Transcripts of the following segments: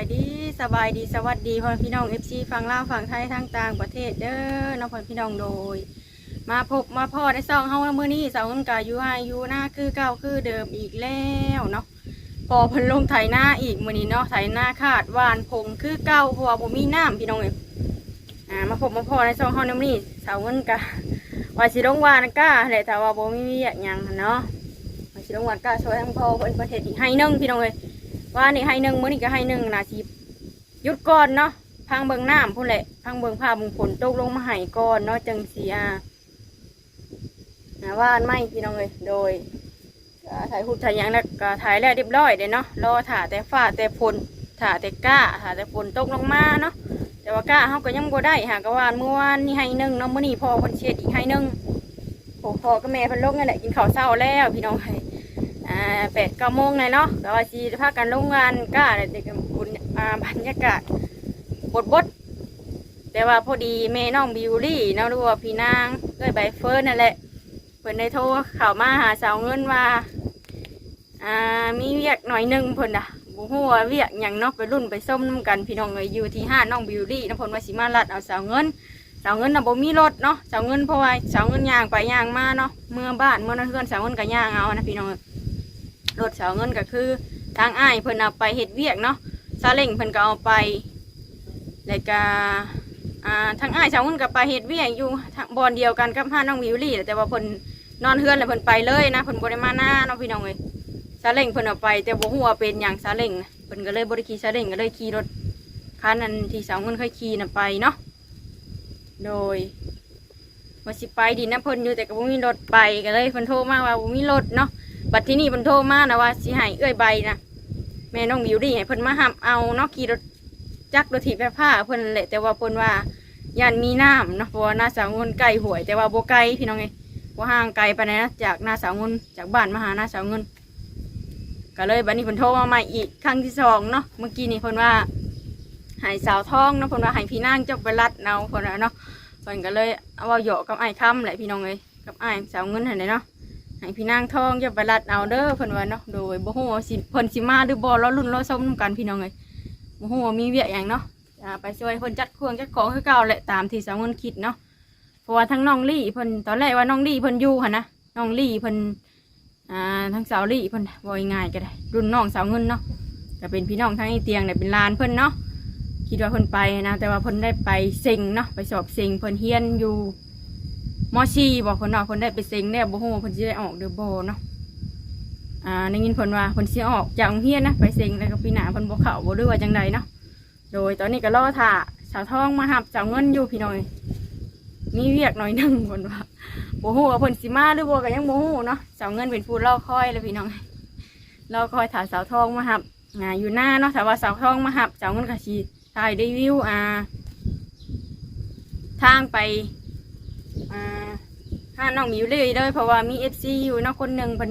ายดีสบายดีสวัสดีพ่อพี่น้องเอฟซีฝั่งลาวฝั่งไทยทั้งต่างประเทศเด้อน้องพ่อพี่น้องโดย มาพบมาพ่อได้ซองเฮามื้อนี้สาวคนกาอยู่ให้อยู่หน้าคือเก่าคือเดิมอีกแล้วเนาะพอเพิ่นลงไถหน้าอีกมื้อนี้เนาะไถหน้าขาดวานพงคือเก่าเพราะว่าบ่มีน้ำพี่น้องเอ้ยอ่ามาพบมาพ่อในซองเฮาในมื้อนี้สาวคนกาว่าสิลงวานก้าแหละแต่ว่าบ่มีเวียกหยังนเนาะว่าสิลงวานก้าช่วยทั้งพ่อเพิ่นประเทศอีกให้นึงพี่น้องเอ้ย ว่านี่ให้หนึ่งมื้อนี้ก็ให้หนึ่งนาทีหยุดก่อนเนาะพังเบิงน้ำพุ่นแหละพังเบิงผ้าเบิงฝนตกลงมาให้ก่อนเนาะจังสีอานะว่านไม่พี่น้องเลยโดยถ่ายรูปถ่ายยังแล้วก็ถ่ายแล้วเรียบร้อยเด้เนาะรอถ่าแต่ฟ้าแต่ฝนถ่าแต่ก้าถ่าแต่ฝนตกลงมาเนาะแต่ว่าก้าเขาก็ยังบ่ได้หากว่านเมื่อวานนี่ให้หนึ่งเนาะมื้อนี้พอคนเชียดอีกให้หนึ่งโอ้พอก็แม่พิ่นลงนั่นแหละกินข้าวเช้าแล้วพี่น้องเอ้ อ่าแปดเก้าโมงเลยเนาะแต่ว่าชีพากันลงงานก็เด็กบุญอ่าบรรยากาศบดบดแต่ว่าพอดีแม่น้องบิวลี่เนาะหรู้ว่าพี่นางเอ้ยใบเฟิร์นนั่นแหละเพิ่นได้โทรเข้ามาหาสาวเงินว่าอ่ามีเวียกหน่อยหนึงเพิ่นอะบ่ฮู้ว่าเวียกหยังเนาะไปรุ่นไปส้มน้ำกันพี่น้องเอ้ยอยู่ที่ห้าน้องบิวลี่นะเพิ่นว่าสิมาลัดเอาสาวเงินสาวเงินน่ะบ่มีรถเนาะสาวเงินเพราะว่าสาวเงินย่างไปย่างมาเนาะเมื่อบ้านเมื่อนั้นเพื่อนสาวเงินก็ย่างเอานะพี่น้องเอ้ย รถเสาเงินก็คือทางอ้ายเพิ่นเอาไปเฮ็ดเวียกเนาะซาเล้งเพิ่นก็เอาไปแล้วก็อ่าทางอ้ายเสาเงินก็ไปเฮ็ดเวียกอยู่ทางบอนเดียวกันกับห้าน้องวิวลี่แต่ว่าเพิ่นนอนเฮือนแล้วเพิ่นไปเลยนะเพิ่นบ่ได้มาหน้าเนาะพี่น้องเอ้ยซาเล้งเพิ่นเอาไป แต่บ่ฮู้ว่าเป็นหยังซาเล้งเพิ่นก็เลยบ่ได้ขี่ซาเล้งก็เลยขี่รถคันนั้นที่เสาเงินเคยขี่น่ะไปเนาะโดยว่าสิไปดินน้ำเพิ่นอยู่แต่ก็บ่มีรถไปก็เลยเพิ่นโทรมาว่าบ่มีรถเนาะ บัดที่นี่เพิ่นโทรมานะว่าสิให้เอื้อยใบนะแม่น้องบิวดี้ให้เพิ่นมาหับเอาเนาะขี่รถจักรรถถีบผ้าเพิ่นแหละแต่ว่าเพิ่นว่าย่านมีน้ำเนาะเพราะว่าหน้าสาวเงินไกลหวย แต่ว่าโบไกลพี่น้องเอ้ยบ่ห่างไกลไปนะจากหน้าสาวเงินจากบ้านมาหาหน้าสาวเงินก็เลยบัดนี้เพิ่นโทรมาใหม่อีกครั้งที่สองเนาะเมื่อกี้นี่เพิ่นว่าให้สาวท้องเนาะเพิ่นว่าให้พี่นางเจ้าไปรัดเอาเพิ่นว่าเนาะเพิ่นก็เลยเอาเว้าหยาะกับไอ้ายคำแหละพี่น้องเอ้ยกับไอ้สาวเงินเหั่นแหละเนาะ ให้พี่นางทองอย่าไปรัดเอาเด้อเพิ่นว่าเนาะโดยบ่ฮู้ว่าสิเพิ่นสิมาหรือบ่รอรุ่นรอส้มนำกันพี่น้องเอ้ยบ่ฮู้ว่ามีเวียกหยังเนาะอ่าไปช่วยเพิ่นจัดเครื่องจัดของคือเก่าแหละตามที่สาวเงินคิดเนาะเพราะว่าทั้งน้องลี่เพิ่นตอนแรกว่าน้องลี่เพิ่นอยู่หั่นนะน้องลี่เพิ่นอ่าทั้งสาวลี่เพิ่นบ่ง่ายก็ได้ รุ่นน้องสาวเงินเนาะก็เป็นพี่น้องทั้งไอเตียงเนี่ยเป็นลานเพิ่นเนาะคิดว่าเพิ่นไปนะแต่ว่าเพิ่นได้ไปเซ็งเนาะไปสอบเซ็งเพิ่นเฮียนอยู่ มอชีบอกคนว่าคนได้ไปเซ็งเนี่ยบ่ฮู้ว่าเพิ่นสิได้ออกเด้อบ่เนาะอ่าได้ยินเพิ่นว่าเพิ่นสิออกจากโรงเรียนนะไปเซ็งแล้วก็ปีหน้าเพิ่นบ่เข้าบ่รู้ว่าจังใดเนาะโดยตอนนี้ก็รอท่าสาวทองมาหับเจ้าเงินอยู่พี่น้อยมีเวียกหน่อยนึงเพิ่นว่าบ่ฮู้ว่าเพิ่นสิมาหรือบ่ก็ยังบ่ฮู้เนาะสาวเงินเป็นผู้รอคอยเลยพี่น้องรอคอยถ่าสาวทองมาหับอ่าอยู่หน้าเนาะถ้าว่าสาวทองมาหับเจ้าเงินก็สิถ่ายได้วิวอ่าทางไป อ่าห้าน้องมิวเลยเด้อเพราะว่ามีเอฟซีอยู่นาะคนหนึ่งเป็น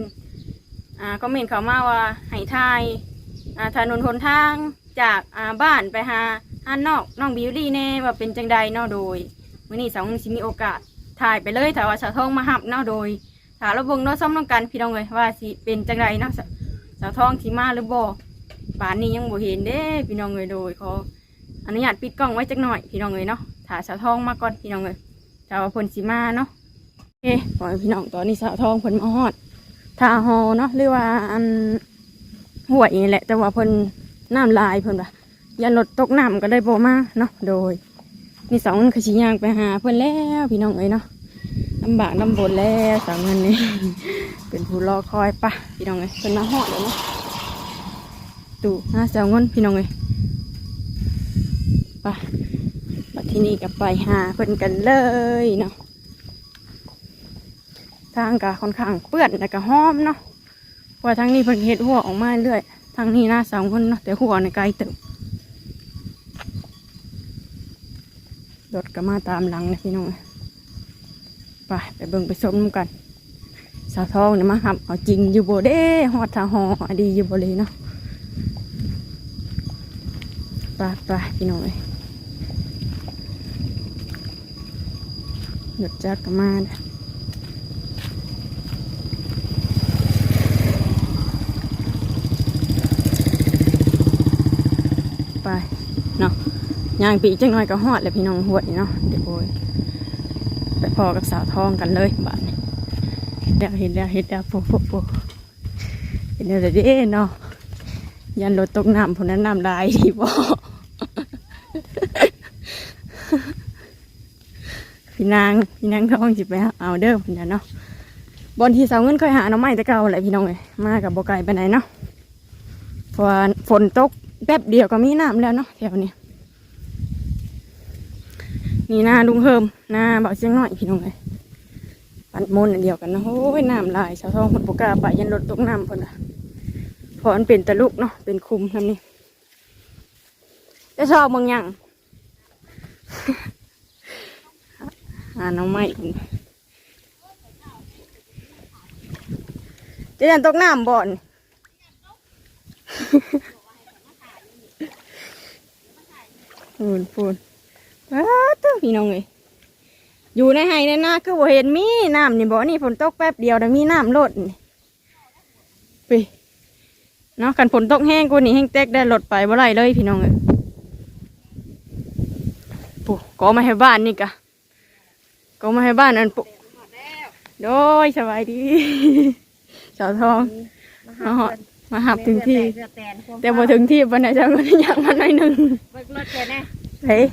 อ่าก็เมนเขามาว่าให้ทายอ่าถนนหนทางจากอ่าบ้านไปหาห้านนอกน้องบิวลี่แน่ว่าเป็นจังใดเนาะโดยมื่อนี้สองสิมีโอกาสถ่ายไปเลยถ้าว่าสาวทองมาหับเนาะโดยถ้าเราเบิ่งเนาะซ้อมน้องกันพี่น้องเลยว่าสิเป็นจังใดเนาะสาสาวทองสิมาหรือบ่ป่านนี้ยังบ่เห็นเด้พี่น้องเลยโดยขออนุญาตปิดกล้องไว้จักหน่อยพี่น้องเลยเนาะถ้าสาวทองมาก่อนพี่น้องเลย ถ้าว่าเพนสิมาเนาะเอ๊ะปล่อยพี่น้องตอนนี้สาวทองเพิ่นมาฮอดทาฮอเนาะหรือว่าอันห่วยนี่แหละ แต่ว่าเพิ่นน้ำลายเพิ่นว่ายันรถตกน้ำก็ได้โบมาเนาะโดยนี่สองคนขชิยางไปหาเพิ่อนแล้วพี่น้องเอ้ยเนาะลำบากลำบนแล้วสาวเงินนี่เป็นผู้รอคอยปะพี่น้องเอ้ยเพิ่นมาฮอดแล้วเนาะตู่หน้าสาวเงินพี่น้องเอ้ยไป ที่นี่ก็ไปหาเพิ่นกันเลยเนาะทางก็ค่อนข้างเปื้อนแต่ก็หอมเนาะเพราะว่าทางนี้เพิ่นเฮ็ดหัวออกมาเรื่อยทางนี้หน้าสองคนเนาะแต่หัวในไกลติบรถก็มาตามหลังนะพี่น้องไปไปเบิ่งไปชมกัน สาวทองเนี่ยมาครับเอาจริงอยู่บ่เด้ฮอดทาหออดีอยู่บ่เลยเนาะไปไปพี่น้องเอ้ย รถจักรก็มาเด้ไปเนาะย่างปีจังน้อยก็ฮอดแล้วพี่น้องหวดเนาะเดี๋ยวโอยไปพอกับสาวทองกันเลยบ้านนี้เดี๋ยวเห็นแล้วเห็นแล้วโปโปโปเห็นแล้วเด้เนาะยันรถตกน้ำพวกนั้นน้ำลายที่บ่ พี่นางพี่นางทองจิไปเอาเด้อพี่นางเนาะบอนที่เสาเงินเคยหาหน้องไม้แต่เก่าแหละพี่น้องเลยมากับโบไก่ไปไหนเนาะเพราะว่าฝนตกแป๊บเดียวก็มีน้ำแล้วเนาะแถวนี้นี่หน้าลุงเฮิมหน้าเบาเสียงน้อยพี่น้องเลยปันมนเดียวกันเนาะโอ้ยน้ำลายชาวท้องคนปกาไปยันรถตกน้ำเพิ่นอะพราะมันเป็นตะลุกเนาะเป็นคุมทำนี่จะชอบมืองยัง หาน้องไม้จะยันตกน้ำบ่อนพูนพูนว้าตัวพี่น้องเลยอยู่ในไห้ในหน้าคือบ่เห็นมีน้ำนี่บ่นี่ฝนตกแป๊บเดียวแต่มีน้ำลดนี่ไปเนาะกันฝนตกแห้งกูนี่แห้งเต็กได้ลดไปบ่ไรเลยพี่น้องเลยปุ๊ก็มาให้บ้านนี่กะ ก็มาให้บ้านอันปุ๊โดยสบายดีสาวทองมาหอดมาหับถึงที่ แต่พอถึงที่วันไหนจะมันอยากมาหน่อยหนึ่งเบิกรถแกแน่เฮ้ย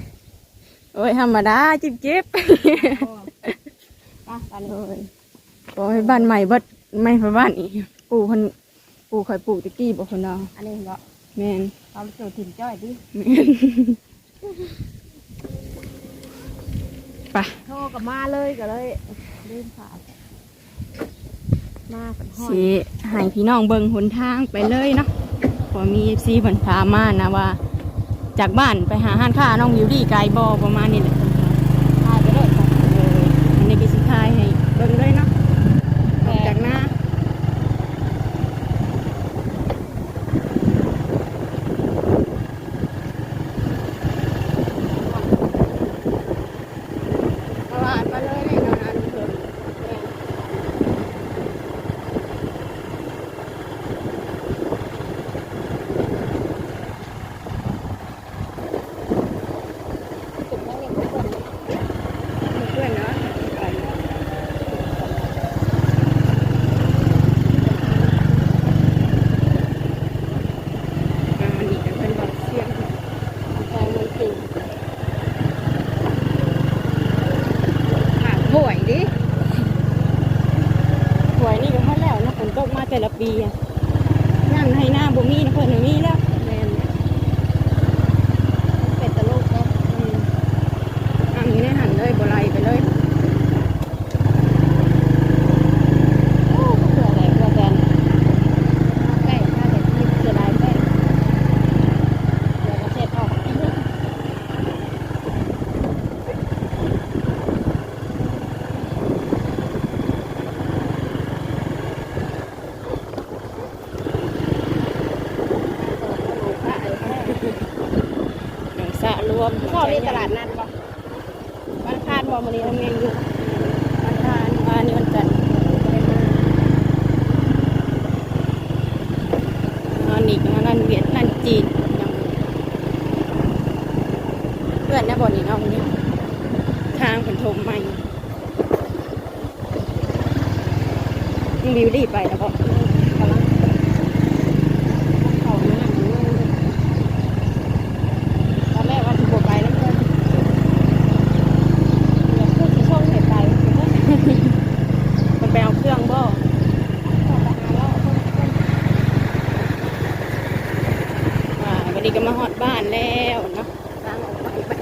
โอ้ยธรรมดาจิบจิบป่ะตอนนี้โอ้ยก็ให้บ้านใหม่เบิดไม่ไปบ้านอีกปู่คนปู่คอยปู่ตะกี้บอกคนเราอันนี้เหรอแมนเอาสู่ถิ่นจ้อยดิแมน ไปโทรกับมาเลยก็เลยลืมผ่านมาเป็นห้อยสิให้พี่น้องเบิ่งหนทางไปเลยเนาะพอมีเอฟซีผนพามานะว่า จากบ้านไปหาห้านค้าน้องวิวดี้ไกลบอประมาณนี้แหละ พาไปเลยค่ะ เอออันนี้ก็สุดท้ายให้เบิ่งเลยเนาะออกจากหน้า ตลาดมาเลยนี่นานๆเถอะเพื่อนเนาะไปอ่านี่ก็เป็นแบบเสียงแพงมันจริงขาดห่วยดิห่วยนี่ก็พอแล้วนะฝนตกมา แต่ละปีอะนั่นให้หน้าบ่มีนะเพิ่นน่ะมีแล้ว แมนเป็ดตะลุกเนาะ อืมอันนี้ได้หันเลยบ่ไหลไปเลย โอ้เผื่ออะไรเผื่อแกนใกล้ถ้าเด็กที่เสียดายใกล้เดี๋ยวจะเช็ดออก หนังสะ รวมพ่อมีตลาดนัดบ่บ้านคาดบ่มันนี้ทำงานอยู่วันทานวันนี้วันจันทร์นอนอีกนั่นเวียดนั่นจีนเพื่อนนะบ่นี่เนาะวันนี้ทางผนทมใหม่มึงบิวดี้ไปแล้วบ่กำลังเข้าหน้าหนูตอนแรกว่าจะบวไปแล้วเพื่อนเดี๋ยวพูดที่ช่องเหตุใจเพื่อน มันไปเอาเครื่องบ่ ต่อไปหาแล้วเพื่อนเพื่อน ว่าวันนี้ก็มาฮอดบ้านแล้วเนาะ ล้างออกไปไป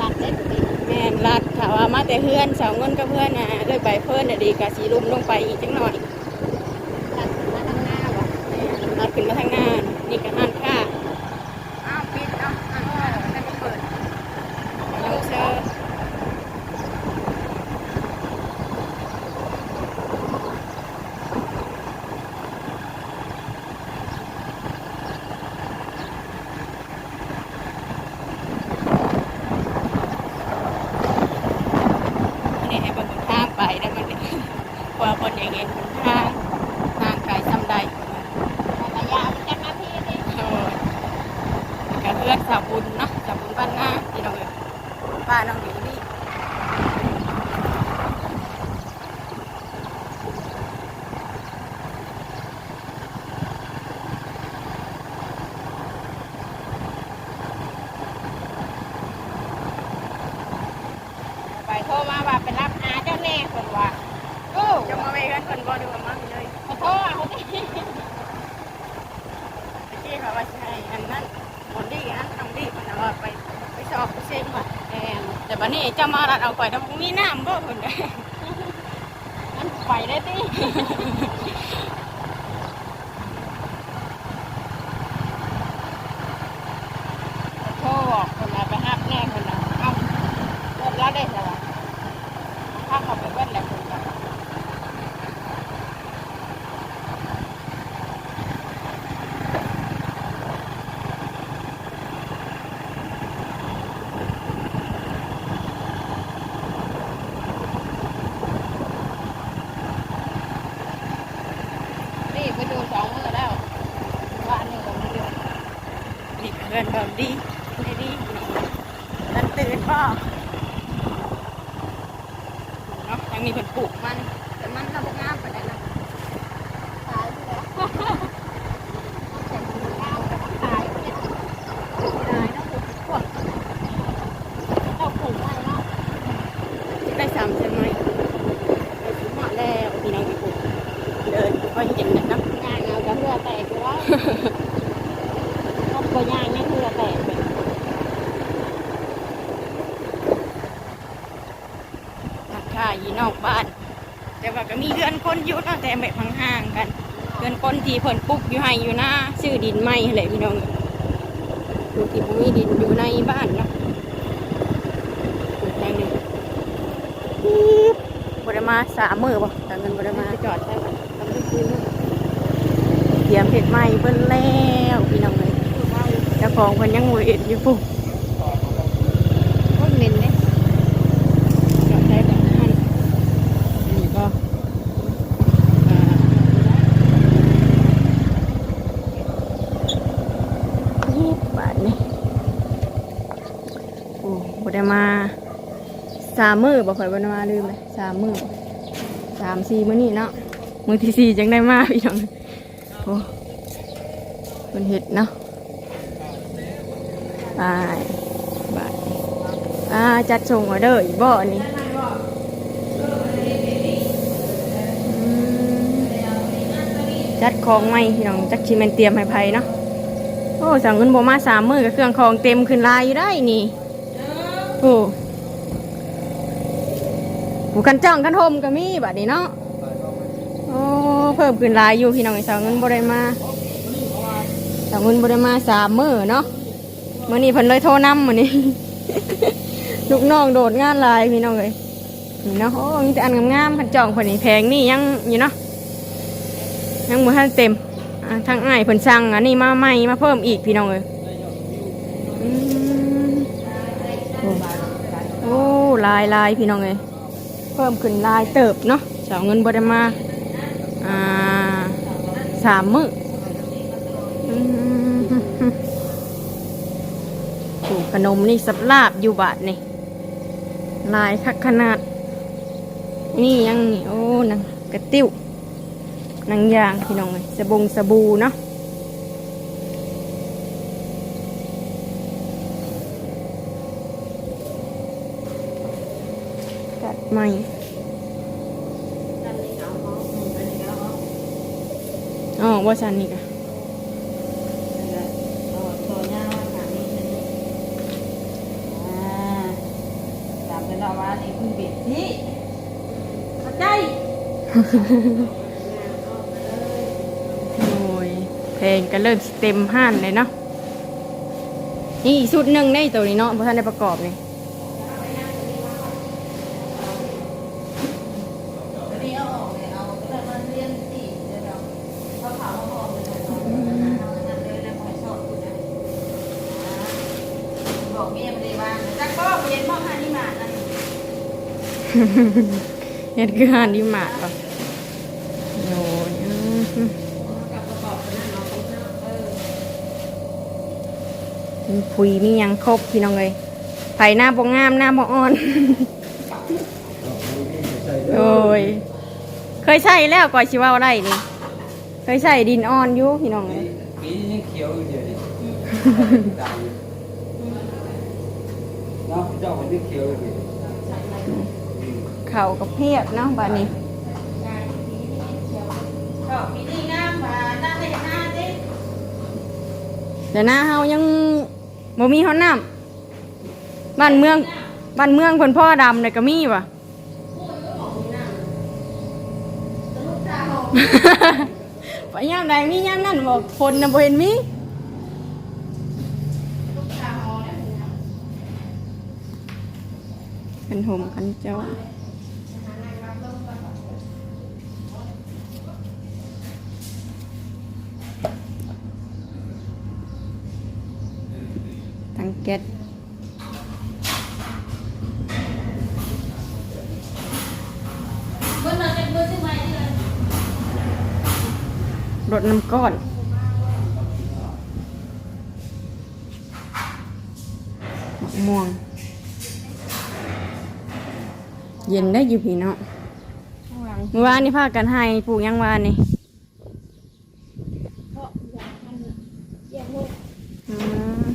ลาดเจ็ดปี แม่นลัดค่ะว่ามาแต่เพื่อนสาวเงินกับเพื่อนน่ะเลยไปเพื่อนน่ะดีกะสีลุมลงไปอีกจังหน่อย ลาดมาทางหน้าว่ะ แม่นลัดขึ้นมาทางหน้านี่ก็ห้านค่า อ้าวปิดเอ้าอ้าวแต่ก็เปิด น้องเชอร์อันนี้ให้เบนหนทางไปได้มันเนี่ย เพราะว่าคนอย่างเงี้ยหนทางทางไกลซ้ำใด ระยะมันจะไง สาวบุญเนาะสาวบุญบ้านหน้าพี่น้องเอ้ยป้าน้องอยู่นี่ไปโทรมาว่าไปรับอาเจ้าแน่คนว่าโอ้จะมาไป บ่ดูมาเลยขอโทษเขาดิที่เขาว่าใช่อันนั้นคนดีอันทำดีมันเอาไปไปสอบไปเซ็นว่ะแอนแต่บัดนี้เจะมารัดเอาไปแต่มีน้ำบ่คนใดมันไปได้ติโทรบอกคนละไปหับแน่คนละเอ้าเลิกแล้วได้สวะถ้าเขาไปเบิ้ลแล้วคนละ นี่ไปดูสองมือแล้วว่าอันหนึ่งกับมือเดียว นี่เพื่อนแบบดีดีดี นั่นตื่นบ่เนาะยังมีผลปลูกมัน แต่มันทำงามปานใดนะ ตายไปแล้วแต่มือเท้าตายไปแล้ว ได้เนาะปลูกพวก เจ้าผูกไว้เนาะ ได้สามเซนไหมได้ถึงมาแล้วพี่น้องที่ปลูกเดินก็เห็นนะเนาะ งานเอากับเพื่อแตกอยู่แล้วก็บ่ยางไม่เพื่อแตกไป รา คาอยู่นอกบ้าน แต่ว่าก็มีเรือนคนอยู่เนาะแต่แบบห่างๆกันเรือนคนที่เพิ่นปลูกอยู่ให้อยู่หน้าชื่อดินไม้หั่นแหละพี่น้องดูที่บ่มีดินอยู่ในบ้านเนาะปลูกอย่างหนึงปี๊บบริมาสามมือบ่แต่เงินบริมาไปจอดใช่ไหมทำด้วยคืนนึงเตรียมเห็ดใหม่เบิ่นแล้วพี่น้องเลยเจ้าของเพิ่นยังบ่เห็ดอยู่ปุ๊บ ก็เหม็นเนี่ย จอดได้แบบนั้นนี่ก็อ่ายี่สิบบาทนี่โอ้บ่ได้มา สามมือบ่ค่อยบ่ได้มาลืมเลยสามมือสามสี่มื้อนี่เนาะมือที่สี่จังได้มาพี่น้องโอ้เพิ่นเฮ็ดเนาะไปบาทนี่อ่าจัดส่งออเดอร์อีกบ่อนนี้อืมจัดของใหม่พี่น้องจักชิแมนเตรียมให้ไผเนาะโอ้สั่งเงินบ่มาสามมือก็เครื่องของเต็มขึ้นลายอยู่ได้นี่โอ้ ผู้กันจ้องกันโฮมก็มีบัดนี้เนาะโอ้เพิ่มขึ้นหลายอยู่พี่น้องไอ้สาวเงินบ่ได้มาสาวเงินบ่ได้มาสามมื้อเนาะมื้อนี้เพิ่นเลยโทรนำมื้อนี้ลูกน้องโดดงานลายพี่น้องเอ้ยนี่เนาะโอ้มีแต่อันงามๆคันจ้องพิ่นนี่แพงนี่ยังอยู่เนาะยังบ่ทันเต็มอ่าทางอ้ายเพิ่นสั่งอันนี้มาใหม่มาเพิ่มอีกพี่น้องเอ้ยโอ้ลายลายพี่น้องเอ้ย เพิ่มขึ้นลายเติบเนาะสาวเงินบ่ได้มาอ่าสามมื้ออืมโอ้ขนมนี่สับลาบอยู่บาทนี่ลายคักขนาด นี่ยังนี่โอ้นังกระติ้วนังยางพี่น้องเลยสบงสบูเนาะ จัดใหม่อ๋อว่าชันนี่กะโอ้ยเพลงก็เริ่มสิเต็มห้านเลยเนาะนี่อีกชุดหนึ่งได้ตัวนี้เนาะเพราะท่านได้ประกอบนี่ บอกเมียไม่ได้ว่าจักก็เย็นพ่อพานี่มานั่น เฮ็ดคือหานดีมากป่ะโอ้ยอืมกับประกอบกันนั่นเนาะเออเมีปุ๋ยมีหยังครบพี่น้องเลยไผ่หน้าบ่งามหน้าบ่อ่อนโอ้ยเคยใส่แล้วก่อนชิเว่าได้นี่ เคยใส่ดินอ่อนอยู่พี่น้องเลยปีนี้ยังเขียวอยู่เดียวดิตายอยู่เนาะเจ้าคนที่เขียวอยู่ดิ เข่ากับเพียบเนาะบ้านนี้เดี๋ยวหน้าเฮายังบ่มีห้องน้ำบ้านเมืองบ้านเมืองเพิ่นพ่อดำเลยก็มีว่ะไปยามใดมียามนั่นบอกคนน่ะบ่เห็นมีเป็นห่มกันเจ้า ทั้งแก๊สรดน้ำก้อนมะม่วง เย็นได้อยู่พี่เนาะข้างหลังเมื่อวานนี่พากันให้ปลูกหยังวานนี่ เพราะอยากมันแยกลูก อืม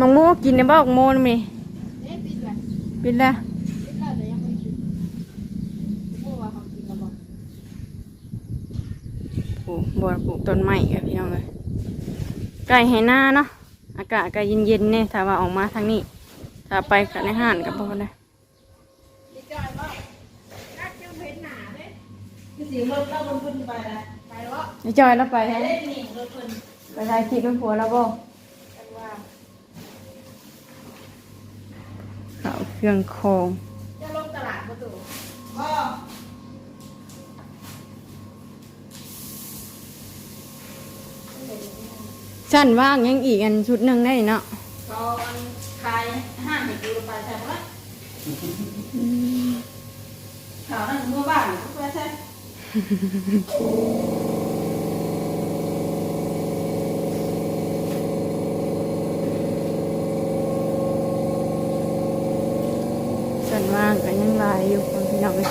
มังโมกินในบ้ามังโมนมั้ยเอ๊ะปิดละปิดละปิดละแต่ยังไม่ได้กินเพราะว่าเขากินแล้วบอกปลูกบัวปลูกต้นไม้กับพี่น้องเลยไก่ให้หน้าเนาะอากาศก็เย็นๆเนี่ยถ้าว่าออกมาทางนี้ ถ้าไปกับในห้านกับพอได้พี่จอยบอกนักจังเพชรหนาเด้คือเสียงรถเราบนพื้นไปนะไปแล้วไอ้จอยแล้วไปให้เล่นนี่รถเพิ่นไปถ่ายคลิปเป็นผัวแล้วบ่ กันว่า เขาเค รื่องโคงจะลงตลาดประตูก็สั้นว่างยังอีกอันชุดหนึ่งได้เนาะตอนขายห้างเด็กอยู่ไปใช่ไหมล่ะแถวนั้นเมื่อบ้านก็ไปใช่ ส่ ว่างก็ยังลายอยู่คนพี่น้องเลย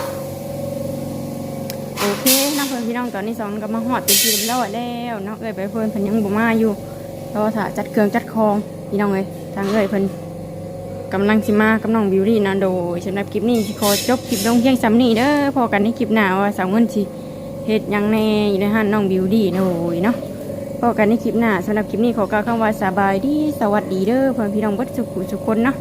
โอเคน้องเพื่อนพี่น้องตอนนี้สองก็มาหอดเป็นทีเรียบร้อยแล้วเนาะเอ้ยไปเพื่อนเพิ่นยังบ่มาอยู่รอถ่าจัดเครื่องจัดคองพี่น้องเลยทางเอ้ยเพิ่นกำลังสิมากับน้องบิวตี้นะโดยสำหรับคลิปนี้ขอจบคลิปลงเพียงซ้ำนี้เด้อพอกันในคลิปหน้าว่าสาวเงินสิเฮ็ดยังแน่อยู่ในห้านน้องบิวตี้โดยเนาะพอกันในคลิปหน้าสำหรับคลิปนี้ขอกล่าวคำว่าสบายดีสวัสดีเด้อเพื่อนพี่น้องเบัดสุขุสุขคนเนาะ